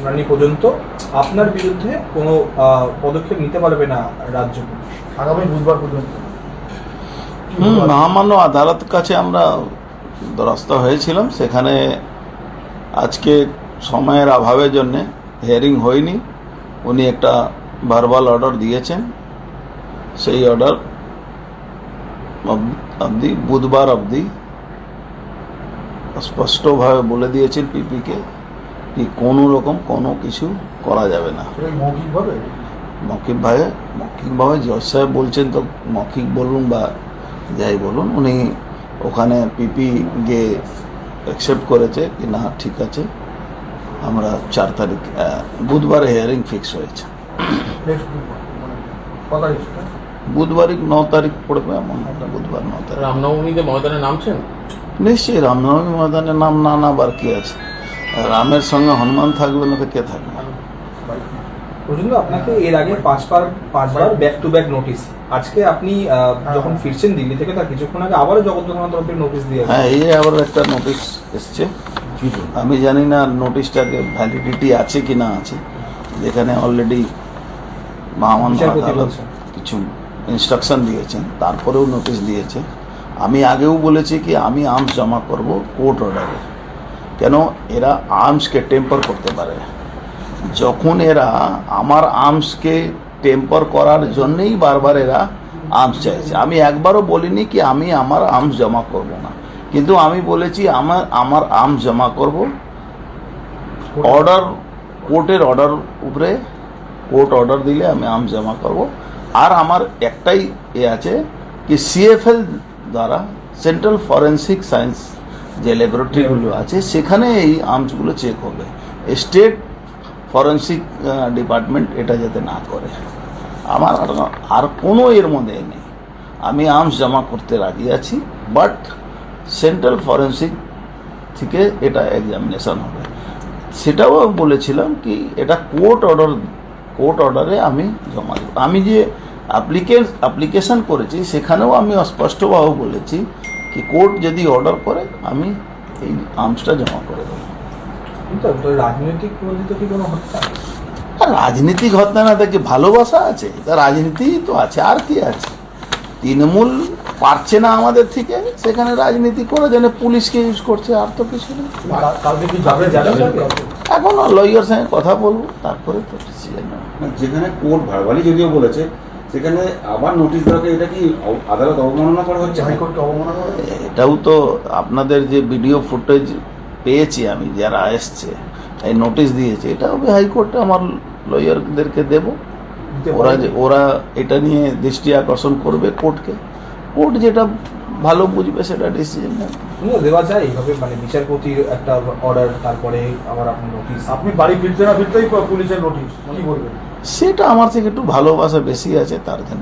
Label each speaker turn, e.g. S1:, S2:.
S1: শুনানি পর্যন্ত আপনার বিরুদ্ধে কোনো পদক্ষেপ নিতে পারবে না রাজ্য পুলিশ।
S2: আগামী বুধবার পর্যন্ত?
S3: মহামান্য আদালত কাছে আমরা দ্বারস্থ হয়েছিলাম। সেখানে আজকে সময়ের অভাবের জন্যে হিয়ারিং হয়নি। উনি একটা ভার্বাল অর্ডার দিয়েছেন। সেই অর্ডার অবধি বুধবার অবধি স্পষ্টভাবে বলে দিয়েছেন পিপিকে কি কোনো রকম কোনো কিছু করা যাবে না।
S2: মৌখিকভাবে?
S3: মৌখিকভাবে মৌখিকভাবে জজ সাহেব বলছেন তো মৌখিক বলুন বা যাই বলুন উনি ওখানে পিপি গিয়ে অ্যাকসেপ্ট করেছে কি না ঠিক আছে। আমরা চার তারিখ বুধবারে হিয়ারিং ফিক্স হয়েছে।
S2: বুধবার মানে তারিখ সেটা?
S3: বুধবারই ন তারিখ পড়বে এমন বুধবার ন তারিখ।
S4: রামনবমীতে ময়দানে নামছেন?
S3: নিশ্চয়ই রামনবমী ময়দানে নাম না নাবার কি আছে। রামের সঙ্গে হনুমান থাকবে না তো কে থাকবে?
S1: পর্যন্ত আপনাকে এর আগে পাঁচবার পাঁচবার ব্যাক টু ব্যাক নোটিশ আজকে আপনি যখন ফিরছেন দিল্লি থেকে তার কিছুক্ষণ আগে আবারও জগদ্দখান তরফের নোটিশ দিয়ে
S3: হ্যাঁ এই আবার একটা নোটিশ এসছে। আমি জানি না নোটিশটাকে ভ্যালিডিটি আছে কি না আছে। যেখানে অলরেডি
S1: বলছেন।
S3: কিছু ইনস্ট্রাকশন দিয়েছেন তারপরেও নোটিশ দিয়েছে। আমি আগেও বলেছি কি আমি আর্মস জমা করব কোর্ট অর্ডারে কেন? এরা আর্মসকে টেম্পার করতে পারে। যখন এরা আমার আর্মসকে টেম্পার করার জন্যই বারবার এরা আর্মস চাইছে। আমি একবারও বলিনি কি আমি আমার আর্মস জমা করব না। কিন্তু আমি বলেছি আমার আমার আর্মস জমা করব। অর্ডার কোর্টের অর্ডার উপরে কোর্ট অর্ডার দিলে আমি আর্মস জমা করব। আর আমার একটাই এ আছে কি সিএফএল দ্বারা সেন্ট্রাল ফরেন্সিক সায়েন্স যে ল্যাবরেটরিগুলো আছে সেখানে এই আর্মসগুলো চেক হবে স্টেট ফরেন্সিক ডিপার্টমেন্ট এটা যাতে না করে। আমার আর- কোনো এর মধ্যে নেই। আমি আর্মস জমা করতে রাজি আছি বাট সেন্ট্রাল ফরেন্সিক থেকে এটা এক্সামিনেশন হবে। সেটাও বলেছিলাম কি, এটা কোর্ট অর্ডার কোর্ট অর্ডারে আমি জমা দেবো। আমি যে অ্যাপ্লিকেশ অ্যাপ্লিকেশন করেছি, সেখানেও আমি স্পষ্টভাবে বলেছি কি কোর্ট যদি অর্ডার করে আমি এই আর্মসটা জমা করে দেবো।
S1: কিন্তু রাজনৈতিক কি কোনো হত্যা?
S3: আর রাজনীতিক হত্যা না থেকে ভালোবাসা আছে তা রাজনীতি তো আছে আর কি আছে? তৃণমূল পারছে না আমাদের থেকে সেখানে রাজনীতি করে যেন পুলিশকে ইউজ করছে আর তো কিছু নেই
S2: কাল- কালকে কি যাবে
S1: যাবেন
S2: যাবে
S1: কালকে?
S3: এখন লয়ার সঙ্গে কথা বলব তারপরে তো ডিসিশন
S5: না, যেখানে কোর্ট ভারবালি যদিও বলেছে সেখানে আবার নোটিশ দেওয়াকে এটা কি অব- আদালত অবমাননা করা হচ্ছে?
S2: হাইকোর্টকে অবমাননা করা
S3: এটাও তো আপনাদের যে ভিডিও ফুটেজ পেয়েছি আমি যারা এসছে এই নোটিশ দিয়েছে এটা হবে হাইকোর্টে আমার লয়ারদেরকে দেব। ওরা যে ওরা এটা নিয়ে দৃষ্টি আকর্ষণ করবে কোর্টকে। কোর্ট যেটা ভালো বুঝবে সেটা ডিসিশন নেবে।
S1: দেওয়া যায় এইভাবে মানে বিচারপতির একটা অর্ডার তারপরে আবার আপনার নোটিশ
S2: আপনি বাড়ি ফিরতে না ফিরতেই পুলিশের নোটিশ কি বলবেন?
S3: সেটা আমার থেকে একটু ভালোবাসা বেশি আছে তার জন্য।